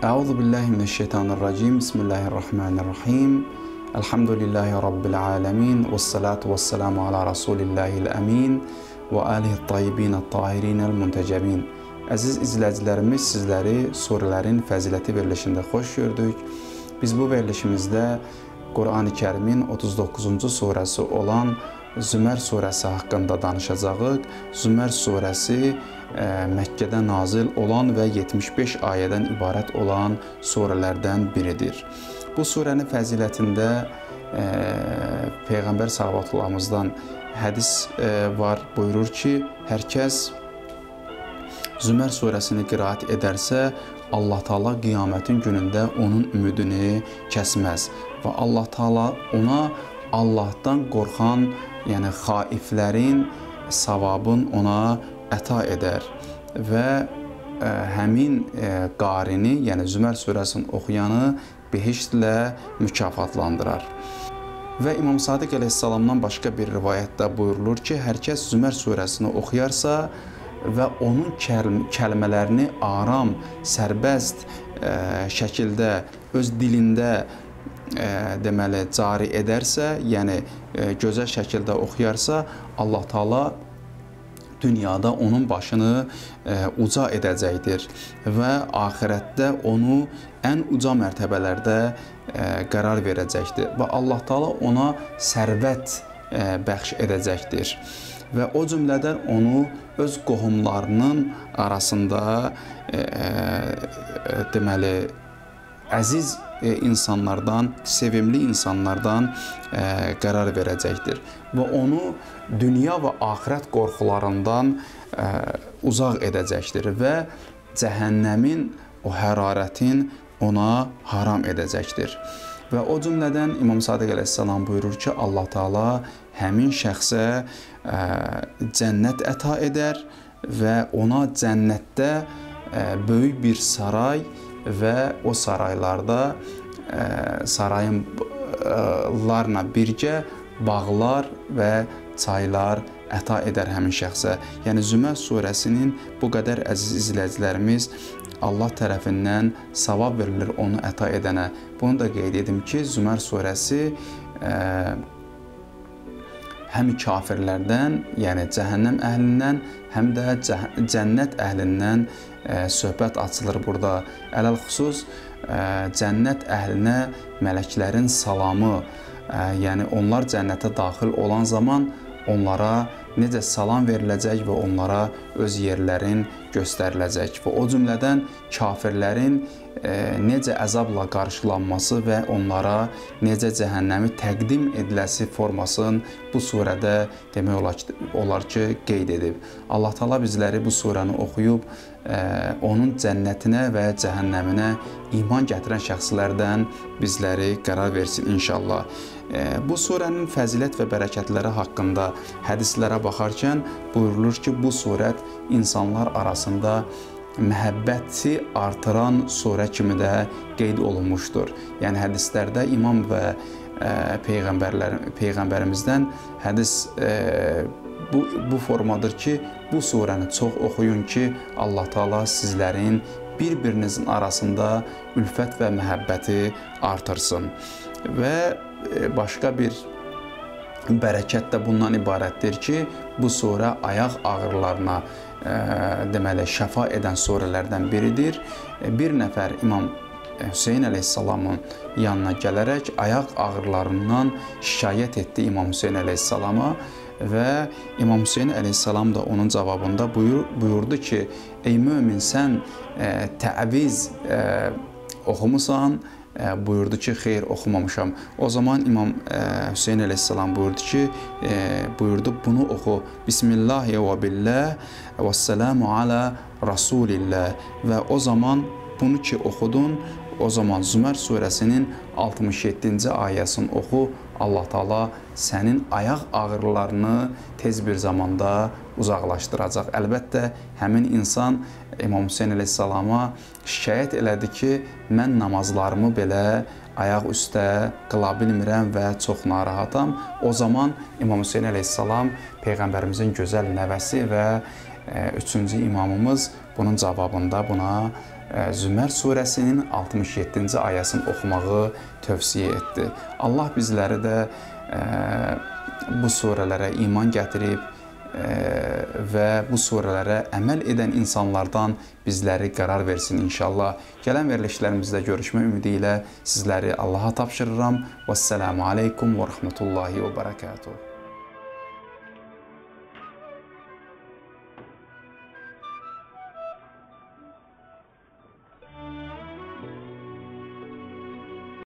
Əuzu billahi mineşşeytanirracim. Bismillahirrahmanirrahim. Elhamdülillahi rabbil alamin. Ves salatu vesselamu ala rasulillahil amin və alihi tayyibin at-tahirin el-muntəcəbin. Əziz izləyicilərimiz, sizləri surələrin fəziləti verilişində xoş gördük. Biz bu verilişimizdə Qurani-Kərimin 39-cu surəsi olan Zümər surəsi haqqında danışacağıq. Zümər surəsi Məkkədə nazil olan və 75 ayədən ibarət olan surələrdən biridir. Bu surənin fəzilətində ə, Peyğəmbər sallallahu hədis ə, var, buyurur ki, hər kəs Zümər surəsini qiraət edərsə, Allah Taala qiyamətin günündə onun ümidini kəsməz və Allah Taala ona Allahdan qorxan, yəni xaiflərin savabın ona əta edər və ə, həmin ə, qarini, yəni Zümər surəsini oxuyanı behiştlə mükafatlandırar. Və İmam Sadiq əleyhissalamdan başqa bir rivayətdə buyurulur ki, hər kəs Zümər surəsini oxuyarsa və onun kəlmələrini aram, sərbəst ə, şəkildə öz dilində ə, deməli cari edərsə, yəni ə, gözəl şəkildə oxuyarsa, Allah Taala dünyada onun başını ə, uca edəcəkdir və axirətdə onu ən uca mərtəbələrdə ə, qərar verəcəkdir və Allah Taala ona sərvət ə, bəxş edəcəkdir və o cümlədən onu öz qohumlarının arasında deməli əziz insanlardan, sevimli insanlardan ə, qərar verəcəkdir və onu dünya və axirət qorxularından ə, uzaq edəcəkdir və cəhənnəmin o hərarətin ona haram edəcəkdir. Və o cümlədən İmam Sadiq əleyhissalam buyurur ki, Allah Taala həmin şəxsə ə, cənnət əta edər və ona cənnətdə ə, böyük bir saray və o saraylarda sarayınlarla birgə bağlar və çaylar əta edər həmin şəxsə. Yəni Zümər surəsinin bu qədər əziz izləyicilərimiz Allah tərəfindən savab verilir onu əta edənə. Bunu da qeyd edim ki, Zümər surəsi ə, həm kafirlərdən, yəni cəhənnəm əhlindən, həm də cənnət əhlindən ə, söhbət açılır burada. Ələl-xüsus cənnət əhlinə mələklərin salamı, ə, yəni onlar cənnətə daxil olan zaman onlara necə salam veriləcək və onlara öz yerlərin göstəriləcək və o cümlədən kafirlərin e, necə əzabla qarşılanması və onlara necə cəhənnəmi təqdim ediləsi formasını bu surədə demək olar ki, olar ki qeyd edib. Allah Taala bizləri bu surəni oxuyub e, onun cənnətinə və cəhənnəminə iman gətirən şəxslərdən bizləri qərar versin inşallah. Bu surənin fəzilət və bərəkətləri haqqında hədislərə baxarkən buyurulur ki, bu surət insanlar arasında məhəbbəti artıran surə kimi də qeyd olunmuşdur. Yəni hədislərdə imam və ə, peyğəmbərlər peyğəmbərimizdən hədis ə, bu bu formadır ki, bu surəni çox oxuyun ki, Allah Taala sizlərin bir-birinizin arasında ülfət və məhəbbəti artırsın. Və başqa bir bərəkət də bundan ibarətdir ki, bu surə ayaq ağrılarına ə, deməli şəfa edən surələrdən biridir. Bir nəfər İmam Hüseyn əleyhissalamın yanına gələrək ayaq ağrılarından şikayət etdi İmam Hüseyn əleyhissalama və İmam Hüseyn əleyhissalam da onun cavabında buyur, buyurdu ki, ey mömin sən ə, təviz ə, oxumusan, buyurdu ki, xeyr oxumamışam. O zaman İmam Hüseyn əleyhissalam buyurdu ki, buyurdu bunu oxu. Bismillahi və billah və selamu ala rasulillah və o zaman bunu ki oxudun, o zaman Zümər surəsinin 67-ci ayəsini oxu. Allah Taala sənin ayaq ağrılarını tez bir zamanda uzaqlaşdıracaq. Əlbəttə, həmin insan İmam Hüseyn əleyhissalama şikayət elədi ki, mən namazlarımı belə ayaq üstə qıla bilmirəm və çox narahatam. O zaman İmam Hüseyn əleyhissalam peyğəmbərimizin gözəl nəvəsi və 3-cü imamımız bunun cavabında buna Zümər surəsinin 67-ci ayəsini oxumağı tövsiyə etdi. Allah bizləri də bu surələrə iman gətirib və bu surələrə əməl edən insanlardan bizləri qərar versin inşallah. Gələn verilişlərimizdə görüşmə ümidi ilə sizləri Allaha tapşırıram. Vəssalamu aleykum və rəhmətullahi və bərəkatuhu.